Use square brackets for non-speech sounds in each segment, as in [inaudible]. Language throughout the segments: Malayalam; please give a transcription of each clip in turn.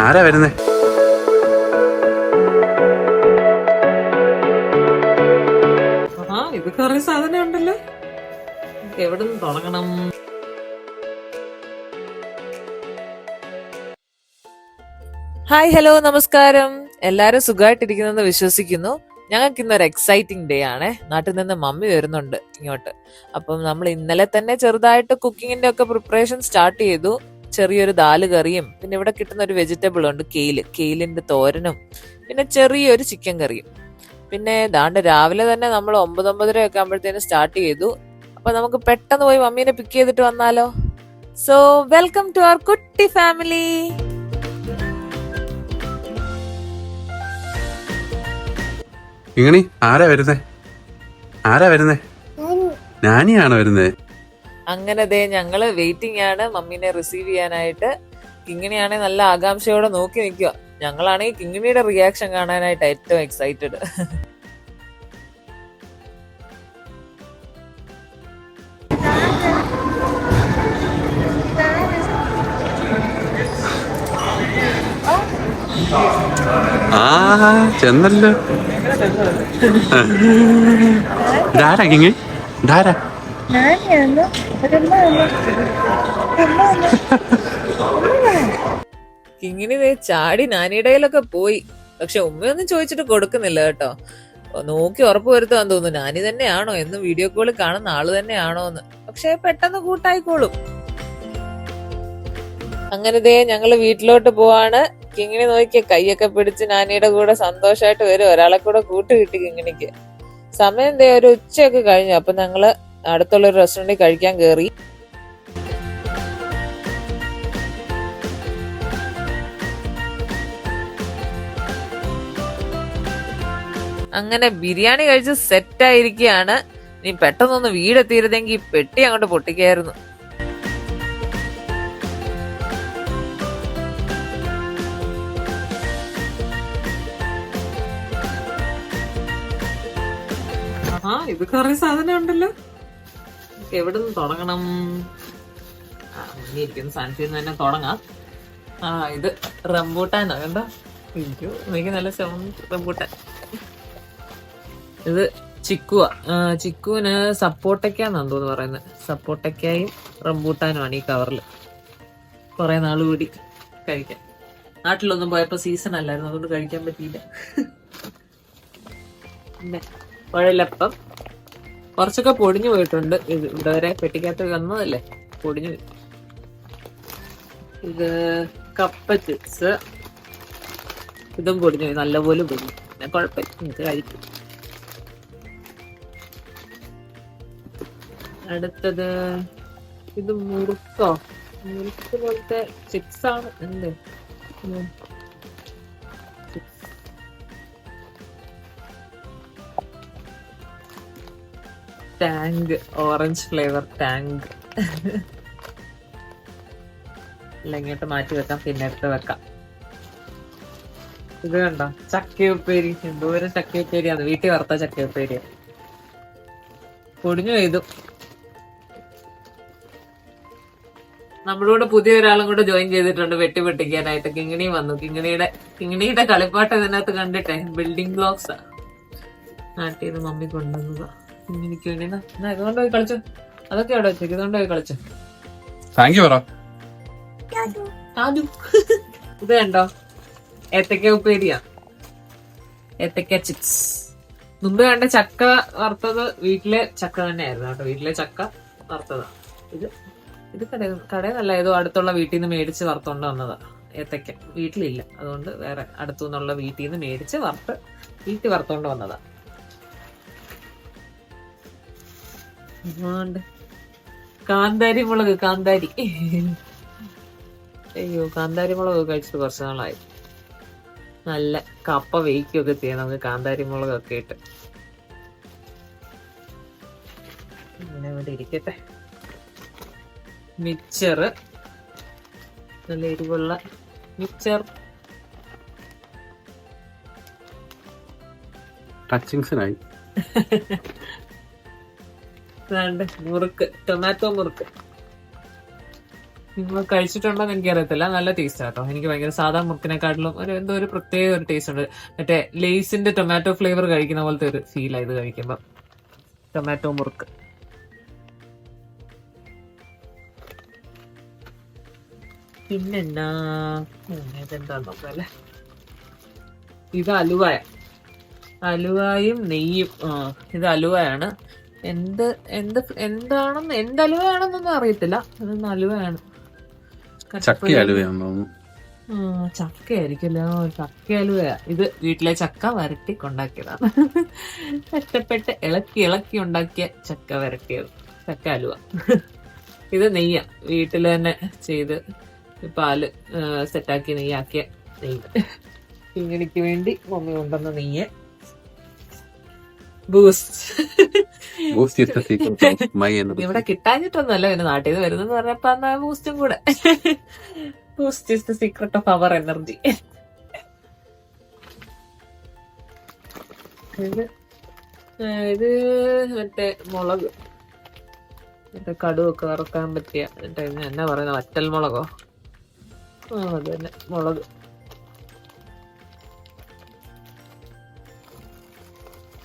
ആരാ വരുന്നേ? ആ ഇത് കുറെ സാധനം ഉണ്ടല്ലോ. എവിടെ നിന്ന് തുടങ്ങണം? ഹായ് ഹലോ നമസ്കാരം. എല്ലാരും സുഖമായിട്ടിരിക്കുന്നെന്ന് വിശ്വസിക്കുന്നു. ഞങ്ങൾക്ക് ഇന്നൊരു എക്സൈറ്റിംഗ് ഡേ ആണ്. നാട്ടിൽ നിന്ന് മമ്മി വരുന്നുണ്ട് ഇങ്ങോട്ട്. അപ്പം നമ്മൾ ഇന്നലെ തന്നെ ചെറുതായിട്ട് കുക്കിങ്ങിന്റെ ഒക്കെ പ്രിപ്പറേഷൻ സ്റ്റാർട്ട് ചെയ്തു. ചെറിയൊരു ദാൽ കറിയും പിന്നെ ഇവിടെ കിട്ടുന്ന ഒരു വെജിറ്റബിൾ ഉണ്ട് കെയിൽ കെയിലിന്റെ തോരനും പിന്നെ ചെറിയൊരു ചിക്കൻ കറിയും. പിന്നെ ദാണ്ട് രാവിലെ തന്നെ നമ്മൾ ഒമ്പത് ഒമ്പതര ഒക്കെ ആകുമ്പോഴത്തേനും സ്റ്റാർട്ട് ചെയ്തു. അപ്പൊ നമുക്ക് പെട്ടെന്ന് പോയി മമ്മീനെ പിക്ക് ചെയ്തിട്ട് വന്നാലോ? സോ വെൽക്കം ടു അവർ കുട്ടി ഫാമിലി ആരാ വരുന്നേ? ആരാ വരുന്നേ? നാനിയാണോ വരുന്നേ? അങ്ങനെ ദേ ഞങ്ങൾ വെയിറ്റിംഗ് ആണ് മമ്മീനെ റിസീവ് ചെയ്യാനായിട്ട്. കിങ്ങിണിയാണെങ്കിൽ നല്ല ആകാംക്ഷയോടെ നോക്കി നിൽക്കുക ഞങ്ങളാണെങ്കിൽ കിങ്ങിണിയുടെ റിയാക്ഷൻ കാണാനായിട്ട് ഏറ്റവും എക്സൈറ്റഡ് ആ ചെന്നല്ലോ. [laughs] ധാരാ കിങ്ങി? ഇതാരാ? നാനിയാന്നോ ഒരമ്മ ദേ ചാടി നാനിടയിലൊക്കെ പോയി. പക്ഷെ ഉമ്മയൊന്നും ചോദിച്ചിട്ട് കൊടുക്കുന്നില്ല കേട്ടോ. നോക്കി ഉറപ്പ് വരുത്താൻ തോന്നുന്നു നാനി തന്നെയാണോ എന്ന് വീഡിയോ കോളിൽ കാണുന്ന ആൾ തന്നെയാണോ എന്ന് പക്ഷെ പെട്ടെന്ന് കൂട്ടായിക്കോളും. അങ്ങനെ ദേ ഞങ്ങൾ വീട്ടിലോട്ട് പോവാണ്. കിങ്ങിണി നോക്കിയ കൈയൊക്കെ പിടിച്ച് നാനിയുടെ കൂടെ സന്തോഷമായിട്ട് വരും. ഒരാളെ കൂടെ കൂട്ട് കിട്ടി കിങ്ങിണിക്ക്. സമയം ദേ ഒരു ഉച്ചയൊക്കെ കഴിഞ്ഞു. അപ്പൊ ഞങ്ങൾ അടുത്തുള്ള ഒരു റെസ്റ്റോറന്റിൽ കഴിക്കാൻ കയറി അങ്ങനെ ബിരിയാണി കഴിച്ച് സെറ്റ് ഇനി നീ പെട്ടെന്നൊന്ന് വീടെത്തിയിരുന്നെങ്കിൽ പെട്ടി അങ്ങോട്ട് പൊട്ടിക്കായിരുന്നു. ആ ഇത് കുറെ സാധനം ഉണ്ടല്ലോ. എവിടെ നിന്ന് തുടങ്ങണം? ഇരിക്കുന്ന നിന്ന് തന്നെ തുടങ്ങാം. ആ ഇത് റംബൂട്ടാനോ കണ്ടോ? എനിക്ക് നല്ല സൗണ്ട് റംബൂട്ടാൻ. ഇത് ചിക്കുവ. ചിക്കുവിന് സപ്പോട്ടയ്ക്കാന്നാന്ന് തോന്നുന്നു പറയുന്നത്. സപ്പോട്ടയ്ക്കായും റംബൂട്ടാനുമാണ് ഈ കവറിൽ കുറെ നാൾ കൂടി കഴിക്കാൻ. നാട്ടിലൊന്നും പോയപ്പോ സീസൺ അല്ലായിരുന്നു അതുകൊണ്ട് കഴിക്കാൻ പറ്റിയില്ല. പിന്നെ കുഴലപ്പം കുറച്ചൊക്കെ പൊടിഞ്ഞു പോയിട്ടുണ്ട്. ഇത് ഇവിടെ വരെ പെട്ടിക്കകത്ത് വന്നതല്ലേ? പൊടിഞ്ഞു ഇത് കപ്പ ചിപ്സ് ഇതും പൊടിഞ്ഞു പോയി. നല്ലപോലെ പൊടിഞ്ഞു. പിന്നെ കുഴപ്പമില്ല. നിങ്ങൾക്ക് കഴിക്കും. അടുത്തത് ഇത് മുറുക്കോ? മുറുക്ക് പോലത്തെ ചിപ്സ് ആണ്. എന്ത്? ടാങ്ക് ഓറഞ്ച് ഫ്ലേവർ ടാങ്ക് അല്ല ഇങ്ങോട്ട് മാറ്റി വെക്കാം പിന്നെ എടുത്ത് വെക്കാം. ഇത് കണ്ടോ? ചക്കയുപ്പേരി. എന്തോരം ചക്കയുപ്പേരിയാണ്. വീട്ടിൽ വറുത്ത ചക്കയുപ്പേരി. പൊടിഞ്ഞു ചെയ്തു നമ്മുടെ കൂടെ പുതിയ ഒരാളും കൂടെ ജോയിൻ ചെയ്തിട്ടുണ്ട് വെട്ടി വെട്ടിക്കാനായിട്ട് കിങ്ങിണി വന്നു. കിങ്ങിണിയുടെ കിങ്ങിണിയുടെ കളിപ്പാട്ട് ഇതിനകത്ത് കണ്ടിട്ടെ. ബിൽഡിംഗ് ബ്ലോക്സ് നാട്ടിൽ നിന്ന് മമ്മി കൊണ്ടുവന്നതാ. കിങ്ങിണിക്ക് വേണ്ടി. എന്നാ, എന്നാ ഇതുകൊണ്ട് പോയി കളിച്ചു? അതൊക്കെ അവിടെ വെച്ചേക്ക് ഇതുകൊണ്ട് പോയി കളിച്ചു? താങ്ക് യു പറ. ആദു [laughs] ഇത് കണ്ടോ? ഏത്തക്ക ഉപ്പേരിയാ. ഏത്തക്ക ചിപ്സ്. മുമ്പ് കണ്ട ചക്ക വറുത്തത് വീട്ടിലെ ചക്ക തന്നെയായിരുന്നു കേട്ടോ. വീട്ടിലെ ചക്ക വറുത്തതാ. ഇത് ഇത് കട കടയെന്നല്ല ഏതോ അടുത്തുള്ള വീട്ടിൽ നിന്ന് മേടിച്ച് വറുത്തോണ്ട് വന്നതാ. ഏത്തക്ക. വീട്ടിലില്ല. അതുകൊണ്ട് വേറെ അടുത്തു നിന്നുള്ള വീട്ടിൽ നിന്ന് മേടിച്ച് വറുത്ത് വീട്ടിൽ വറുത്തോണ്ട് വന്നതാ. അതുകൊണ്ട് കാന്താരി മുളക് കാന്താരി. അയ്യോ കാന്താരി മുളക് കഴിച്ചിട്ട് കുറച്ച് നാളായി. നല്ല കപ്പ വേവിക്കുകയൊക്കെ ചെയ്യാം നമുക്ക് കാന്താരി മുളകൊക്കെ ഇട്ട്. ഇങ്ങനെ ഇവിടെ ഇരിക്കട്ടെ. മിക്സർ നല്ല എരിവുള്ള മിക്സർ ടച്ചിങ്സിനായി. [laughs] വേണ്ട മുറുക്ക് ടൊമാറ്റോ മുറുക്ക്. നിങ്ങൾ കഴിച്ചിട്ടുണ്ടോ എന്ന് എനിക്കറിയത്തില്ല. നല്ല ടേസ്റ്റ് കേട്ടോ. എനിക്ക് ഭയങ്കര സാധാ മുറുക്കിനെക്കാട്ടിലും ഒരു എന്തോ ഒരു പ്രത്യേക ഒരു ടേസ്റ്റ് ഉണ്ട്. മറ്റേ ലേസിന്റെ ടൊമാറ്റോ ഫ്ലേവർ കഴിക്കുന്ന പോലത്തെ ഒരു ഫീൽ ഇത് കഴിക്കുമ്പോ. ടൊമാറ്റോ മുറുക്ക്. ഇതെന്താ നോക്കല്ലേ ഇത് അലുവായ. അലുവായും നെയ്യും. ഇത് അലുവയാണ്. എന്ത് എന്ത് എന്താണെന്ന് എന്ത് അലുവയാണെന്നൊന്നും അറിയത്തില്ല. അത് അലുവയാണ് ചക്ക അലുവയാന്ന് തോന്നുന്നു ചക്കയായിരിക്കുമല്ലോ. ചക്ക അലുവയാ. ഇത് വീട്ടിലെ ചക്ക വരട്ടി കൊണ്ടാക്കിയതാണ് കഷ്ടപ്പെട്ട് ഇളക്കി ഇളക്കി ഉണ്ടാക്കിയ ചക്ക വരട്ടിയത്. ചക്ക അലുവ. ഇത് നെയ്യ. വീട്ടിൽ തന്നെ ചെയ്ത് പാൽ സെറ്റാക്കി നെയ്യാക്കിയ നെയ്യ്. ഇങ്ങനെക്ക് വേണ്ടി മമ്മി കൊണ്ടുവന്ന നെയ്യ്. ബൂസ്റ്റ് ഇവിടെ കിട്ടാഞ്ഞിട്ടൊന്നുമല്ല പിന്നെ നാട്ടിൽ നിന്ന് വരുന്നെന്ന് പറഞ്ഞപ്പോ എന്നാ ബൂസ്റ്റും കൂടെ. Boost is the secret of our energy ഇത് മറ്റേ മുളക്. മറ്റേ കടുവൊക്കെ വറക്കാൻ പറ്റിയ എന്നാ പറയുന്ന വറ്റൽ മുളകോ? ആ അത് തന്നെ മുളക്.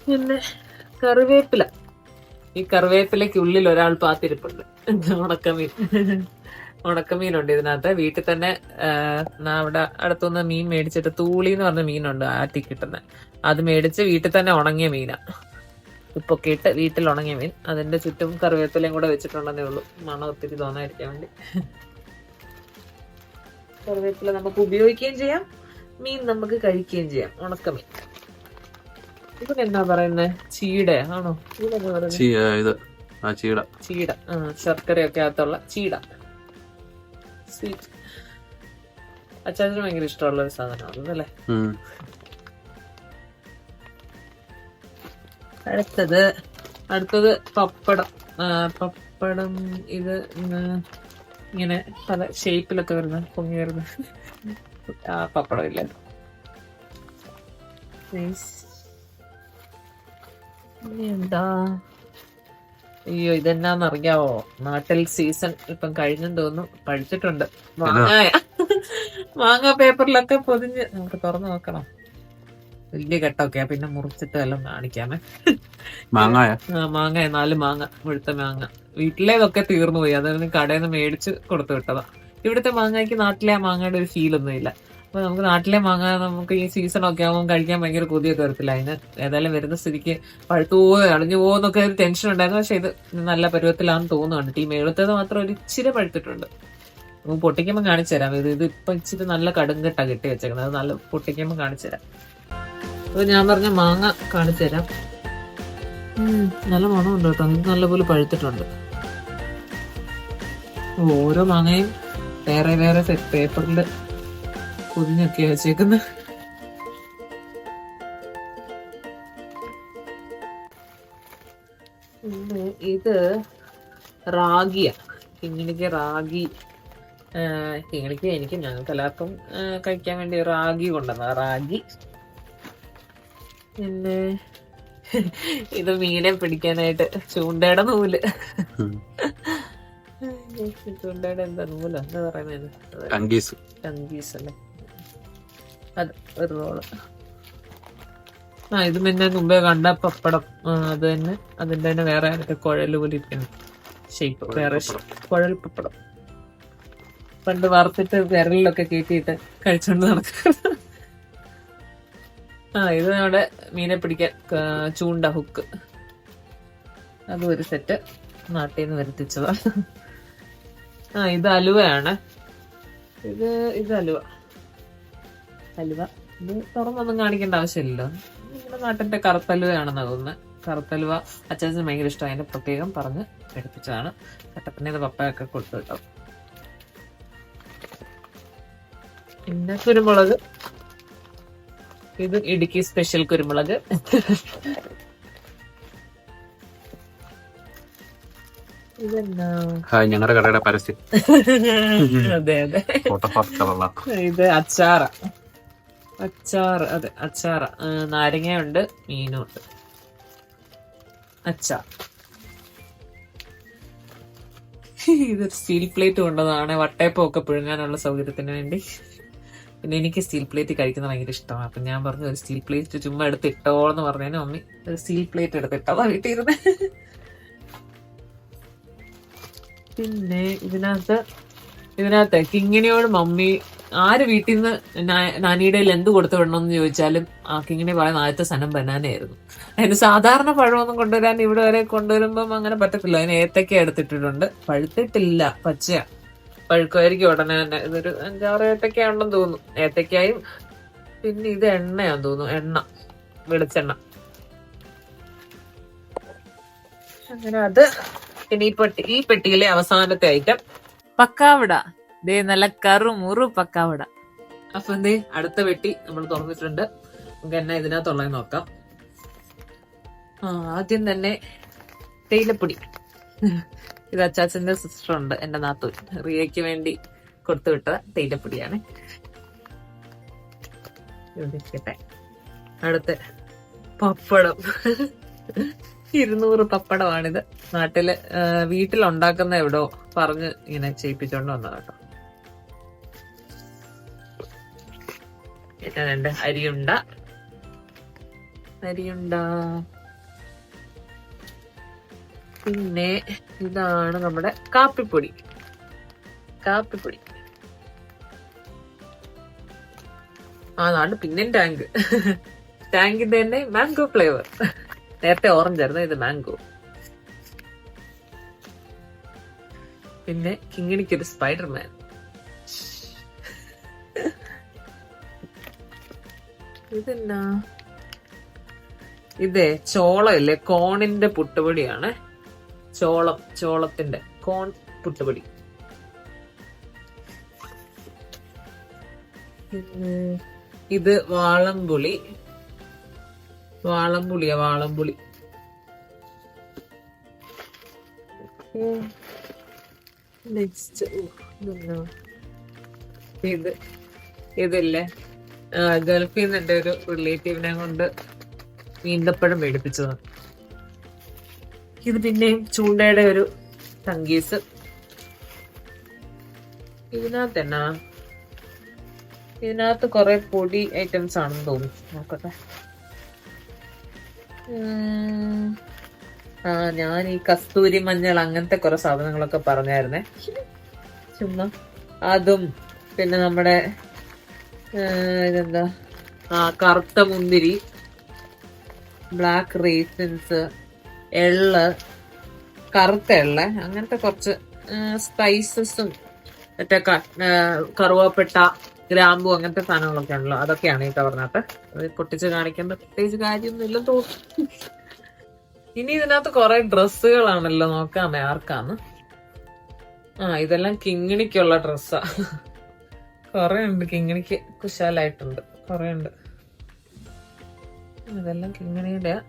പിന്നെ കറിവേപ്പില. ഈ കറിവേപ്പിലയ്ക്ക് ഉള്ളിൽ ഒരാൾ പാത്തിരിപ്പുണ്ട്. ഉണക്കമീൻ. [laughs] ഉണക്കമീനുണ്ട് ഇതിനകത്ത്. വീട്ടിൽ തന്നെ അവിടെ അടുത്തുനിന്ന് മീൻ മേടിച്ചിട്ട് തൂളി എന്ന് പറഞ്ഞ മീനുണ്ട് ആറ്റി കിട്ടുന്നത് അത് മേടിച്ച് വീട്ടിൽ തന്നെ ഉണങ്ങിയ മീനാ. ഉപ്പൊക്കെ ഇട്ട് വീട്ടിൽ ഉണങ്ങിയ മീൻ. അതിന്റെ ചുറ്റും കറിവേപ്പിലയും കൂടെ വെച്ചിട്ടുണ്ടെന്നേ ഉള്ളൂ. മണം ഒത്തിരി തോന്നാതിരിക്കാൻ വേണ്ടി. കറിവേപ്പില നമുക്ക് ഉപയോഗിക്കുകയും ചെയ്യാം. മീൻ നമുക്ക് കഴിക്കുകയും ചെയ്യാം. ഉണക്കമീൻ. ഇതൊക്കെ എന്നാ പറയുന്നത് ചീട ആണോ? ഇത്. ആ ചീട. ചീട. ആ ശർക്കരയൊക്കെ അകത്തുള്ള ചീട. സ്വീറ്റ് അച്ചാച്ചന് ഭയങ്കര ഇഷ്ടമുള്ള ഒരു സാധനമാണ് അല്ലേ? അടുത്തത് അടുത്തത് പപ്പടം. പപ്പടം ഇത് ഇങ്ങനെ പല ഷേപ്പിലൊക്കെ വരുന്ന പൊങ്ങി വരുന്ന ആ പപ്പടം ഇല്ല. എന്താ? അയ്യോ ഇതെന്നാന്നറിയാവോ നാട്ടിൽ സീസൺ ഇപ്പം കഴിഞ്ഞു തോന്നുന്നു പഴിച്ചിട്ടുണ്ട് മാങ്ങ മാങ്ങ പേപ്പറിലൊക്കെ പൊതിഞ്ഞ്. നമുക്ക് തുറന്നു നോക്കണം. വലിയ ഘട്ടമൊക്കെ പിന്നെ മുറിച്ചിട്ട് എല്ലാം കാണിക്കാമേ. മാങ്ങായ? ആ മാങ്ങ. നാല് മാങ്ങ മുഴുത്ത മാങ്ങ. വീട്ടിലേതൊക്കെ തീർന്നു പോയി. അതൊന്നും കടയിൽ നിന്ന് മേടിച്ച് കൊടുത്തു വിട്ടതാ. ഇവിടുത്തെ മാങ്ങയ്ക്ക് നാട്ടിലെ ആ മാങ്ങയുടെ ഒരു ഫീൽ ഒന്നും ഇല്ല അപ്പൊ നമുക്ക് നാട്ടിലെ മാങ്ങ നമുക്ക് ഈ സീസൺ ഒക്കെ ആകുമ്പോൾ കഴിക്കാൻ ഭയങ്കര കൊതിയൊക്കെ വരത്തില്ല. അതിന് ഏതായാലും വരുന്ന സ്ഥിതിക്ക് പഴുത്തു പോവോ അടഞ്ഞു പോവോ എന്നൊക്കെ ഒരു ടെൻഷൻ ഉണ്ടായിരുന്നു. പക്ഷെ ഇത് നല്ല പരുവത്തിലാണെന്ന് തോന്നുന്നുണ്ട്. ടീം എഴുത്തത് മാത്രം ഒരു ഇച്ചിരി പഴുത്തിട്ടുണ്ട്. നമുക്ക് പൊട്ടിക്കുമ്പോൾ കാണിച്ചു തരാം. ഇത് ഇത് ഇപ്പൊ ഇച്ചിരി നല്ല കടുങ്കട്ട കെട്ടി വെച്ചേക്കുന്നത് അത് നല്ല പൊട്ടിക്കുമ്പോൾ കാണിച്ചു തരാം. അപ്പൊ ഞാൻ പറഞ്ഞ മാങ്ങ കാണിച്ചു തരാം. നല്ല മണമുണ്ട് കേട്ടോ. ഇത് നല്ലപോലെ പഴുത്തിട്ടുണ്ട്. ഓരോ മാങ്ങയും വേറെ വേറെ പേപ്പറിൽ പൊതിഞ്ഞൊക്കെ വെച്ചേക്കുന്നത് പിന്നെ ഇത് റാഗിയ. കിങ്ങിണിക്ക് റാഗി കിങ്ങിണിക്ക് എനിക്ക് ഞങ്ങൾക്ക് എല്ലാവർക്കും കഴിക്കാൻ വേണ്ടി റാഗി കൊണ്ടുവന്ന റാഗി. പിന്നെ ഇത് മീനെ പിടിക്കാനായിട്ട് ചൂണ്ടയുടെ നൂൽ. ചൂണ്ടയുടെ എന്താ നൂല? എന്താ പറയുന്നത്? കങ്കീസ്. അല്ലേ അത് ഒരു റോൾ ആ ഇത് പിന്നെ മുമ്പേ കണ്ട പപ്പടം. അത് തന്നെ. അതിന്റെ തന്നെ വേറെ മറ്റേ കുഴൽ പോലെ ഇരിക്കുന്നു ഷേപ്പ് വേറെ കുഴൽ പപ്പടം. പണ്ട് വറുത്തിട്ട് വിരലിലൊക്കെ കയറ്റിയിട്ട് കഴിച്ചോണ്ട് നടക്കുന്നത്. ആ ഇത് നമ്മുടെ മീനെ പിടിക്കാൻ ചൂണ്ട ഹുക്ക് അതും ഒരു സെറ്റ് നാട്ടിൽ നിന്ന് വരുത്തിച്ചതാ. ആ ഇത് അലുവയാണ്. ഇത് ഇത് അലുവ. അലുവ ഇത് തുറന്നൊന്നും കാണിക്കേണ്ട ആവശ്യമില്ലല്ലോ. നമ്മുടെ നാട്ടിന്റെ കറുത്തലുവയാണെന്ന് തോന്നുന്നത് കറുത്തലുവ അച്ചാച്ചന് ഭയങ്കര ഇഷ്ടം. അതിന്റെ പ്രത്യേകം പറഞ്ഞ് എടുപ്പിച്ചതാണ്. കട്ടപ്പനയുടെ പപ്പയൊക്കെ കൊടുത്തു കേട്ടോ. പിന്നെ കുരുമുളക്. ഇത് ഇടുക്കി സ്പെഷ്യൽ കുരുമുളക്. ഹായ് ഞങ്ങളുടെ കടയുടെ പരസ്യം. [laughs] അതെ അതെ. ഇത് അച്ചാറ. അച്ചാർ അതെ അച്ചാർ. നാരങ്ങയുണ്ട് മീനും ഉണ്ട് അച്ചാർ. ഇതൊരു സ്റ്റീൽ പ്ലേറ്റ് കൊണ്ടതാണ് വട്ടയപ്പം ഒക്കെ പുഴുങ്ങാനുള്ള സൗകര്യത്തിന് വേണ്ടി. പിന്നെ എനിക്ക് സ്റ്റീൽ പ്ലേറ്റ് കഴിക്കുന്നത് ഭയങ്കര ഇഷ്ടമാണ്. അപ്പൊ ഞാൻ പറഞ്ഞു ഒരു സ്റ്റീൽ പ്ലേറ്റ് ചുമ്മാ എടുത്തിട്ടോ എന്ന് പറഞ്ഞതിന് മമ്മി. ഒരു സ്റ്റീൽ പ്ലേറ്റ് എടുത്തിട്ടോ വീട്ടിൽ ഇരുന്ന് പിന്നെ ഇതിനകത്ത് ഇതിനകത്ത് കിങ്ങിനിയോട് മമ്മി ആര് വീട്ടിൽ നിന്ന് നാനിയുടെ എന്ത് കൊടുത്തു വിടണമെന്ന് ചോദിച്ചാലും ആ കിങ്ങിണി പറയുന്ന ആദ്യത്തെ സനം ബനാനയായിരുന്നു. അതിന് സാധാരണ പഴമൊന്നും കൊണ്ടുവരാൻ ഇവിടെ വരെ കൊണ്ടുവരുമ്പം അങ്ങനെ പറ്റത്തില്ല. അതിന് ഏത്തക്ക എടുത്തിട്ടിട്ടുണ്ട്. പഴുത്തിട്ടില്ല പച്ചയാ. പഴുക്കുമായിരിക്കും ഉടനെ തന്നെ. ഇതൊരു അഞ്ചാറ് ഏത്തക്ക ഉണ്ടെന്ന് തോന്നുന്നു. ഏത്തക്കായും പിന്നെ ഇത് എണ്ണയാന്ന് തോന്നുന്നു. എണ്ണ വെളിച്ചെണ്ണ. അങ്ങനെ അത് ഇനി ഈ പെട്ടി ഈ പെട്ടിയിലെ അവസാനത്തെ ഐറ്റം പക്കാവിട. ദേ നല്ല കറു മുറു പക്കാവട. അപ്പൊ എന്തേ അടുത്ത വെട്ടി നമ്മൾ തുറന്നിട്ടുണ്ട്. നമുക്ക് എന്നാ ഇതിനകത്തുള്ളത് നോക്കാം. ആദ്യം തന്നെ തേയിലപ്പൊടി. ഇത് അച്ചാച്ചന്റെ സിസ്റ്റർ ഉണ്ട് എന്റെ നാത്തൂർ റിയയ്ക്ക് വേണ്ടി കൊടുത്തു വിട്ട തേയിലപ്പൊടിയാണ്. ഇരിക്കട്ടെ. അടുത്ത പപ്പടം. ഇരുന്നൂറ് പപ്പടമാണിത്. നാട്ടിൽ വീട്ടിലുണ്ടാക്കുന്ന എവിടോ പറഞ്ഞ് ഇങ്ങനെ ചെയ്യിപ്പിച്ചോണ്ട് വന്നത് രണ്ട്. അരിയുണ്ട. അരിയുണ്ട. പിന്നെ ഇതാണ് നമ്മുടെ കാപ്പിപ്പൊടി. കാപ്പിപ്പൊടി. ആ പിന്നെ ടാങ്ക്. ടാങ്കിന്റെ തന്നെ മാംഗോ ഫ്ലേവർ. നേരത്തെ ഓറഞ്ച് ആയിരുന്നു ഇത് മാംഗോ. പിന്നെ കിങ്ങിണിക്കൊരു സ്പൈഡർമാൻ. ഇതെന്നാ? ഇതേ ചോളമല്ലേ കോണിന്റെ പുട്ടുപൊടിയാണ്. ചോളം ചോളത്തിന്റെ കോൺ പുട്ടുപൊടി. ഇത് വാളംപുളി. വാളംപുളിയാ വാളംപുളി. നെക്സ്റ്റ് ഇത് ഇതില്ലേ? ഗൾഫിൽ നിന്ന് എന്റെ ഒരു റിലേറ്റീവിനെ കൊണ്ട് ഈന്തപ്പഴം മേടിപ്പിച്ചതാണ്. ഇത് പിന്നെയും ചൂണ്ടയുടെ ഒരു തങ്കീസ്. ഇതിനകത്ത് എന്നാ ഇതിനകത്ത് കുറെ പൊടി ഐറ്റംസ് ആണെന്ന് തോന്നുന്നു. നോക്കട്ടെ. ആ ഞാൻ ഈ കസ്തൂരി മഞ്ഞൾ അങ്ങനത്തെ കുറെ സാധനങ്ങളൊക്കെ പറഞ്ഞായിരുന്നേ. ചുമ്മാ. അതും പിന്നെ നമ്മുടെ ഇതെന്താ? ആ കറുത്ത മുന്തിരി ബ്ലാക്ക് റേസിൻസ് എള്ള് കറുത്ത എള്ള അങ്ങനത്തെ കുറച്ച് സ്പൈസസും മറ്റേ കറുവപ്പെട്ട ഗ്രാമ്പു അങ്ങനത്തെ സാധനങ്ങളൊക്കെ ഉണ്ടല്ലോ അതൊക്കെയാണ് ഈ കവറിനകത്ത്. അത് പൊട്ടിച്ച് കാണിക്കേണ്ട പ്രത്യേകിച്ച് കാര്യമൊന്നും ഇല്ലെന്ന് തോന്നുന്നു. ഇനി ഇതിനകത്ത് കുറെ ഡ്രസ്സുകളാണല്ലോ നോക്കാമേ ആർക്കാന്ന്. ആ ഇതെല്ലാം കിങ്ങിണിക്കുള്ള ഡ്രസ്സാ. കുറെ ഉണ്ട് കിങ്ങിണിക്ക് കുശാലായിട്ടുണ്ട്. കുറെ ഉണ്ട്. ഇതെല്ലാം കിങ്ങിണിയുടെ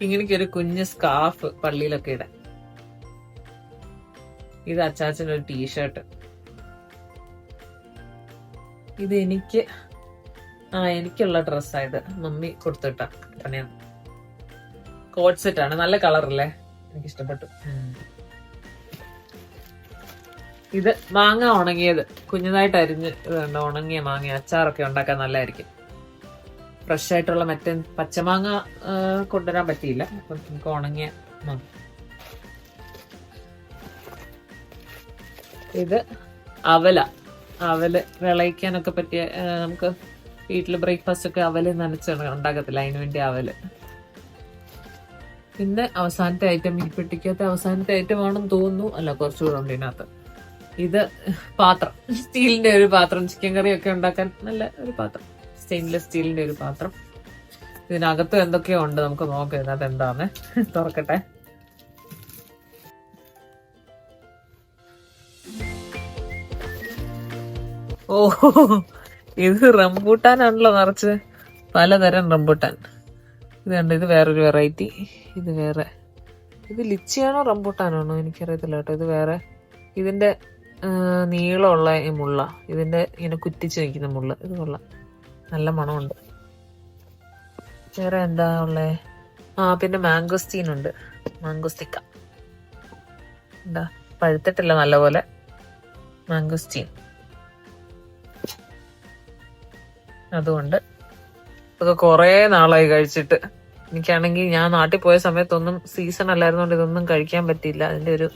കിങ്ങിണിക്ക് ഒരു കുഞ്ഞ് സ്കാർഫ് പള്ളിയിലൊക്കെ ഇടാൻ. ഇത് അച്ചാച്ചന്റെ ഒരു ടീഷർട്ട് ഇത് എനിക്ക് ആ എനിക്കുള്ള ഡ്രസ്സായത് മമ്മി കൊടുത്തിട്ട പണിയാണ്. കോട്ട് സെറ്റ് ആണ്. നല്ല കളറല്ലേ എനിക്ക് ഇഷ്ടപ്പെട്ടു ഇത് മാങ്ങ ഉണങ്ങിയത്. കുഞ്ഞതായിട്ട് അരിഞ്ഞ് ഉണങ്ങിയ മാങ്ങ. അച്ചാറൊക്കെ ഉണ്ടാക്കാൻ നല്ലതായിരിക്കും ഫ്രഷ് ആയിട്ടുള്ള മറ്റേ പച്ചമാങ്ങ കൊണ്ടുവരാൻ പറ്റിയില്ല. അപ്പം നമുക്ക് ഉണങ്ങിയ മാങ്ങ. ഇത് അവല. അവൽ വിളയിക്കാനൊക്കെ പറ്റിയ നമുക്ക് വീട്ടിൽ ബ്രേക്ക്ഫാസ്റ്റ് ഒക്കെ അവൽ നനച്ച് ഉണ്ടാക്കത്തില്ല. അതിനു വേണ്ടി അവൽ. പിന്നെ അവസാനത്തെ ഐറ്റം ഈ പെട്ടിക്കകത്തെ അവസാനത്തെ ഐറ്റം ആണെന്ന് തോന്നുന്നു. അല്ല കുറച്ചുകൂടെ ഉണ്ട് ഇതിനകത്ത്. ഇത് പാത്രം. സ്റ്റീലിന്റെ ഒരു പാത്രം. ചിക്കൻ കറി ഒക്കെ ഉണ്ടാക്കാൻ നല്ല ഒരു പാത്രം. സ്റ്റെയിൻലെസ് സ്റ്റീലിന്റെ ഒരു പാത്രം. ഇതിനകത്ത് എന്തൊക്കെയോ ഉണ്ട് നമുക്ക് നോക്കാം. ഇതിനകത്ത് എന്താന്ന്. തുറക്കട്ടെ. ഓ ഇത് റംബൂട്ടാനാണല്ലോ നിറച്ച് പലതരം റംബൂട്ടാൻ. ഇത് കണ്ട് ഇത് വേറൊരു വെറൈറ്റി. ഇത് വേറെ. ഇത് ലിച്ചിയാണോ റംബൂട്ടാനാണോ എനിക്കറിയത്തില്ല കേട്ടോ. ഇത് വേറെ. ഇതിന്റെ നീളമുള്ള ഈ മുള്ള. ഇതിന്റെ ഇങ്ങനെ കുറ്റിച്ച് നിൽക്കുന്ന മുള്ള. ഇത് കൊള്ളാം. നല്ല മണമുണ്ട്. വേറെ എന്താ ഉള്ളേ? ആ പിന്നെ മാംഗോസ്റ്റീൻ ഉണ്ട്. മാംഗോസ്റ്റിക്ക എന്താ? പഴുത്തിട്ടില്ല നല്ലപോലെ. മാംഗോസ്റ്റീൻ അതുകൊണ്ട് ഇതൊക്കെ കൊറേ നാളായി കഴിച്ചിട്ട്. എനിക്കാണെങ്കിൽ ഞാൻ നാട്ടിൽ പോയ സമയത്തൊന്നും സീസൺ അല്ലായിരുന്നോണ്ട് ഇതൊന്നും കഴിക്കാൻ പറ്റിയില്ല. അതിന്റെ ഒരു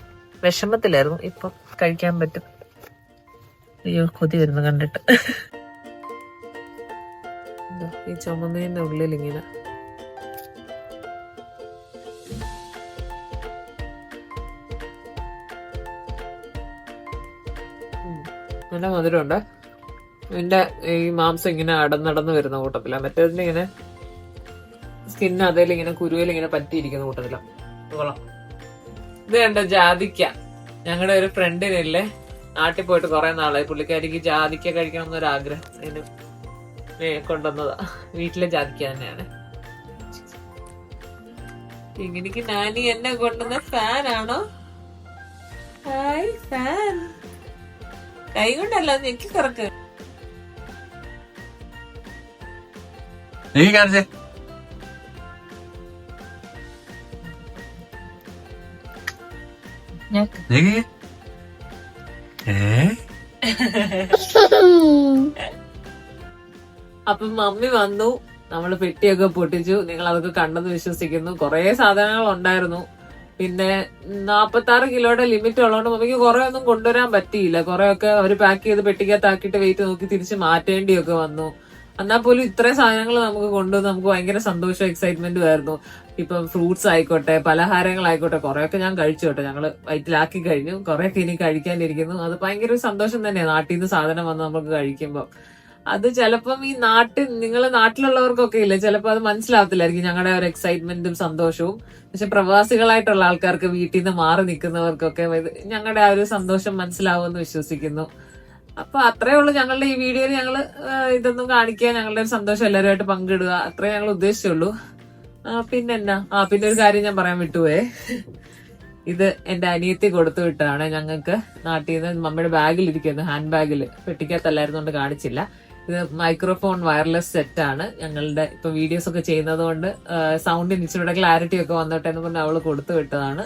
വിഷമത്തിലായിരുന്നു. ഇപ്പം കഴിക്കാൻ പറ്റും. അയ്യോ കൊതി വരുന്നു കണ്ടിട്ട്. ഈ ചുമന്നതിന്റെ ഉള്ളിൽ ഇങ്ങനെ. നല്ല മധുരമുണ്ട്. ഇതിന്റെ ഈ മാംസം ഇങ്ങനെ അടന്നടന്ന് വരുന്ന കൂട്ടത്തില. മറ്റേതിന്റെ ഇങ്ങനെ സ്കിൻ അതേലിങ്ങനെ ഇങ്ങനെ പറ്റിയിരിക്കുന്ന കൂട്ടത്തില. കൊള്ളാം. ഇത് കണ്ട ജാതിക്ക. ഞങ്ങളുടെ ഒരു ഫ്രണ്ടിനില്ലേ നാട്ടിൽ പോയിട്ട് കുറെ നാളായി. പുള്ളിക്കാരിക്ക് ജാതിക്ക കഴിക്കണം എന്നൊരു ആഗ്രഹം കൊണ്ടുവന്നതാ. വീട്ടിലെ ജാതിക്ക തന്നെയാണ്. ഇങ്ങനെക്ക് നാനി എന്നെ കൊണ്ടുവന്ന ഫാൻ ആണോ ഹായ് ഫാൻ. കൈ കൊണ്ടല്ല ഞെക്കി കറക്ക് നീ കാണിച്ചേ. നീ ഏ അപ്പൊ മമ്മി വന്നു. നമ്മൾ പെട്ടിയൊക്കെ പൊട്ടിച്ചു. നിങ്ങൾ അതൊക്കെ കണ്ടെന്ന് വിശ്വസിക്കുന്നു. കുറെ സാധനങ്ങൾ ഉണ്ടായിരുന്നു. പിന്നെ നാപ്പത്തി ആറ് കിലോയുടെ ലിമിറ്റ് ഉള്ളതുകൊണ്ട് മമ്മിക്ക് കുറെ ഒന്നും കൊണ്ടുവരാൻ പറ്റിയില്ല. കുറെ ഒക്കെ അവർ പാക്ക് ചെയ്ത് പെട്ടിക്കകത്താക്കിയിട്ട് വെയിറ്റ് നോക്കി തിരിച്ച് മാറ്റേണ്ടിയൊക്കെ വന്നു. എന്നാൽ പോലും ഇത്രയും സാധനങ്ങൾ നമുക്ക് കൊണ്ടുവന്ന് നമുക്ക് ഭയങ്കര സന്തോഷം എക്സൈറ്റ്മെന്റും ആയിരുന്നു. ഇപ്പം ഫ്രൂട്ട്സ് ആയിക്കോട്ടെ പലഹാരങ്ങളായിക്കോട്ടെ കുറെയൊക്കെ ഞാൻ കഴിച്ചു കേട്ടോ. ഞങ്ങൾ വയറ്റിലാക്കി കഴിഞ്ഞു. കുറെയൊക്കെ ഇനി കഴിക്കാനിരിക്കുന്നു. അത് ഭയങ്കര ഒരു സന്തോഷം തന്നെയാണ് നാട്ടിൽ നിന്ന് സാധനം വന്ന് നമുക്ക് കഴിക്കുമ്പോൾ അത് ചിലപ്പം ഈ നാട്ടിൽ നിങ്ങൾ നാട്ടിലുള്ളവർക്കൊക്കെ ഇല്ല ചിലപ്പോൾ അത് മനസ്സിലാവത്തില്ലായിരിക്കും ഞങ്ങളുടെ ഒരു എക്സൈറ്റ്മെന്റും സന്തോഷവും. പക്ഷെ പ്രവാസികളായിട്ടുള്ള ആൾക്കാർക്ക് വീട്ടിൽ നിന്ന് മാറി നിൽക്കുന്നവർക്കൊക്കെ ഞങ്ങളുടെ ആ ഒരു സന്തോഷം മനസ്സിലാവുമെന്ന് വിശ്വസിക്കുന്നു. അപ്പൊ അത്രേ ഉള്ളൂ ഞങ്ങളുടെ ഈ വീഡിയോയിൽ ഞങ്ങൾ ഇതൊന്നും കാണിക്കുക ഞങ്ങളുടെ ഒരു സന്തോഷം എല്ലാവരുമായിട്ട് പങ്കിടുക. അത്രേ ഞങ്ങൾ ഉദ്ദേശിച്ചുള്ളൂ. ആ, പിന്നെന്നാ? ആ പിന്നെ ഒരു കാര്യം ഞാൻ പറയാൻ വിട്ടുപോയേ. ഇത് എന്റെ അനിയത്തി കൊടുത്തു വിട്ടതാണ് ഞങ്ങൾക്ക് നാട്ടിൽ നിന്ന്. മമ്മിയുടെ ബാഗിൽ ഇരിക്കുന്നത് ഹാൻഡ് ബാഗിൽ പെട്ടിക്കകത്തല്ലായിരുന്നോണ്ട് കാണിച്ചില്ല. ഇത് മൈക്രോഫോൺ വയർലെസ് സെറ്റ് ആണ് ഞങ്ങളുടെ. ഇപ്പൊ വീഡിയോസ് ഒക്കെ ചെയ്യുന്നത് കൊണ്ട് സൗണ്ടിന് ഇച്ചിരി ക്ലാരിറ്റി ഒക്കെ വന്നോട്ടെ എന്ന് പറഞ്ഞ് അവൾ കൊടുത്തു വിട്ടതാണ്.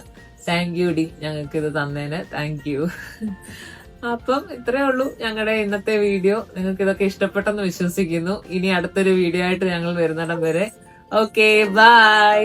താങ്ക് യു ഡി. ഞങ്ങൾക്ക് ഇത് തന്നേന് താങ്ക് യു അപ്പം ഇത്രേ ഉള്ളൂ ഞങ്ങളുടെ ഇന്നത്തെ വീഡിയോ. നിങ്ങൾക്ക് ഇതൊക്കെ ഇഷ്ടപ്പെട്ടെന്ന് വിശ്വസിക്കുന്നു. ഇനി അടുത്തൊരു വീഡിയോ ആയിട്ട് ഞങ്ങൾ വരുന്നിടം വരെ. Okay bye